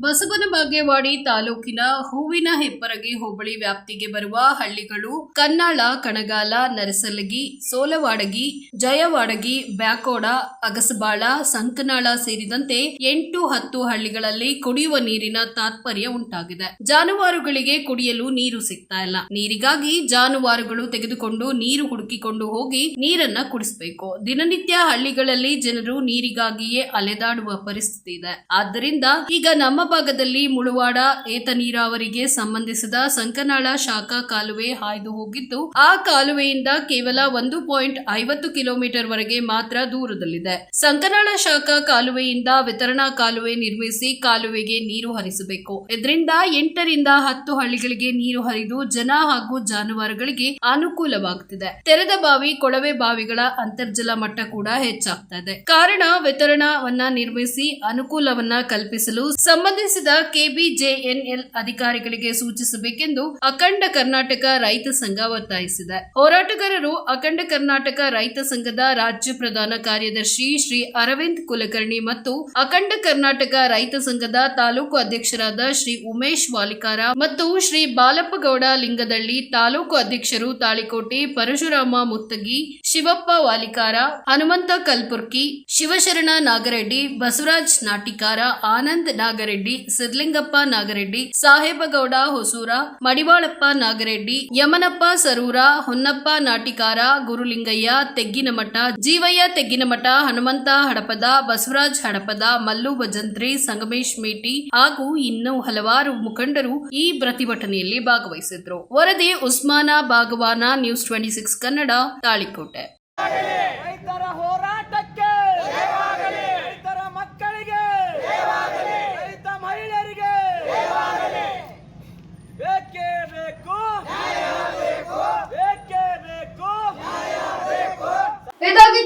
ಬಸವನ ಬಾಗೇವಾಡಿ ತಾಲೂಕಿನ ಹೂವಿನ ಹೆಪ್ಪರಗಿ ಹೋಬಳಿ ವ್ಯಾಪ್ತಿಗೆ ಬರುವ ಹಳ್ಳಿಗಳು ಕನ್ನಾಳ, ಕಣಗಾಲ, ನರಸಲಗಿ, ಸೋಲವಾಡಗಿ, ಜಯವಾಡಗಿ, ಬ್ಯಾಕೋಡ, ಅಗಸಬಾಳ, ಸಂಕನಾಳ ಸೇರಿದಂತೆ ಎಂಟು ಹತ್ತು ಹಳ್ಳಿಗಳಲ್ಲಿ ಕುಡಿಯುವ ನೀರಿನ ತಾತ್ಪರ್ಯ ಉಂಟಾಗಿದೆ. ಜಾನುವಾರುಗಳಿಗೆ ಕುಡಿಯಲು ನೀರು ಸಿಗ್ತಾ ಇಲ್ಲ. ನೀರಿಗಾಗಿ ಜಾನುವಾರುಗಳು ತೆಗೆದುಕೊಂಡು ನೀರು ಹುಡುಕಿಕೊಂಡು ಹೋಗಿ ನೀರನ್ನ ಕುಡಿಸಬೇಕು. ದಿನನಿತ್ಯ ಹಳ್ಳಿಗಳಲ್ಲಿ ಜನರು ನೀರಿಗಾಗಿಯೇ ಅಲೆದಾಡುವ ಪರಿಸ್ಥಿತಿ ಇದೆ. ಆದ್ದರಿಂದ ಈಗ ನಮ್ಮ ಭಾಗದಲ್ಲಿ ಮುಳುವಾಡ ಏತ ನೀರಾವರಿಗೆ ಸಂಬಂಧಿಸಿದ ಸಂಕನಾಳ ಶಾಖಾ ಕಾಲುವೆ ಹಾಯ್ದು ಹೋಗಿದ್ದು, ಆ ಕಾಲುವೆಯಿಂದ ಕೇವಲ ಒಂದು ಪಾಯಿಂಟ್ ಐವತ್ತು ಕಿಲೋಮೀಟರ್ ವರೆಗೆ ಮಾತ್ರ ದೂರದಲ್ಲಿದೆ. ಸಂಕನಾಳ ಶಾಖಾ ಕಾಲುವೆಯಿಂದ ವಿತರಣಾ ಕಾಲುವೆ ನಿರ್ಮಿಸಿ ಕಾಲುವೆಗೆ ನೀರು ಹರಿಸಬೇಕು. ಇದರಿಂದ ಎಂಟರಿಂದ ಹತ್ತು ಹಳ್ಳಿಗಳಿಗೆ ನೀರು ಹರಿದು ಜನ ಹಾಗೂ ಜಾನುವಾರುಗಳಿಗೆ ಅನುಕೂಲವಾಗುತ್ತಿದೆ ತೆರೆದ ಬಾವಿ, ಕೊಳವೆ ಬಾವಿಗಳ ಅಂತರ್ಜಲ ಮಟ್ಟ ಕೂಡ ಹೆಚ್ಚಾಗ್ತಾ ಇದೆ. ಕಾರಣ, ವಿತರಣಾವನ್ನ ನಿರ್ಮಿಸಿ ಅನುಕೂಲವನ್ನ ಕಲ್ಪಿಸಲು ಸಂಬಂಧಿಸಿದ ಕೆಬಿಜೆಎನ್ಎಲ್ ಅಧಿಕಾರಿಗಳಿಗೆ ಸೂಚಿಸಬೇಕೆಂದು ಅಖಂಡ ಕರ್ನಾಟಕ ರೈತ ಸಂಘ ಒತ್ತಾಯಿಸಿದೆ. ಹೋರಾಟಗಾರರು ಅಖಂಡ ಕರ್ನಾಟಕ ರೈತ ಸಂಘದ ರಾಜ್ಯ ಪ್ರಧಾನ ಕಾರ್ಯದರ್ಶಿ ಶ್ರೀ ಅರವಿಂದ್ ಕುಲಕರ್ಣಿ ಮತ್ತು ಅಖಂಡ ಕರ್ನಾಟಕ ರೈತ ಸಂಘದ ತಾಲೂಕು ಅಧ್ಯಕ್ಷರಾದ ಶ್ರೀ ಉಮೇಶ್ ವಾಲಿಕಾರ ಮತ್ತು ಶ್ರೀ ಬಾಲಪ್ಪಗೌಡ ಲಿಂಗದಳ್ಳಿ ತಾಲೂಕು ಅಧ್ಯಕ್ಷರು ತಾಳಿಕೋಟೆ ಪರಶುರಾಮ ಮುತ್ತಗಿ, ಶಿವಪ್ಪ ವಾಲಿಕಾರ, ಹನುಮಂತ ಕಲ್ಪುರ್ಕಿ, ಶಿವಶರಣ ನಾಗರೆಡ್ಡಿ, ಬಸವರಾಜ್ ನಾಟಿಕಾರ, ಆನಂದ್ ನಾಗರೆಡ್ಡಿ ಸಿದ್ಲಿಂಗಪ್ಪ ನಾಗರೆಡ್ಡಿ, ಸಾಹೇಬಗೌಡ ಹೊಸೂರ, ಮಡಿವಾಳಪ್ಪ ನಾಗರೆಡ್ಡಿ, ಯಮನಪ್ಪ ಸರೂರ, ಹೊನ್ನಪ್ಪ ನಾಟಿಕಾರ, ಗುರುಲಿಂಗಯ್ಯ ತೆಗ್ಗಿನಮಠ, ಜೀವಯ್ಯ ತೆಗ್ಗಿನಮಠ, ಹನುಮಂತ ಹಡಪದ, ಬಸವರಾಜ್ ಹಡಪದ, ಮಲ್ಲು ಭಜಂತ್ರಿ, ಸಂಗಮೇಶ್ ಮೇಟಿ ಹಾಗೂ ಇನ್ನೂ ಹಲವಾರು ಮುಖಂಡರು ಈ ಪ್ರತಿಭಟನೆಯಲ್ಲಿ ಭಾಗವಹಿಸಿದ್ರು. ವರದಿ Usman Bhagwan news twenty six Kannada Talikote.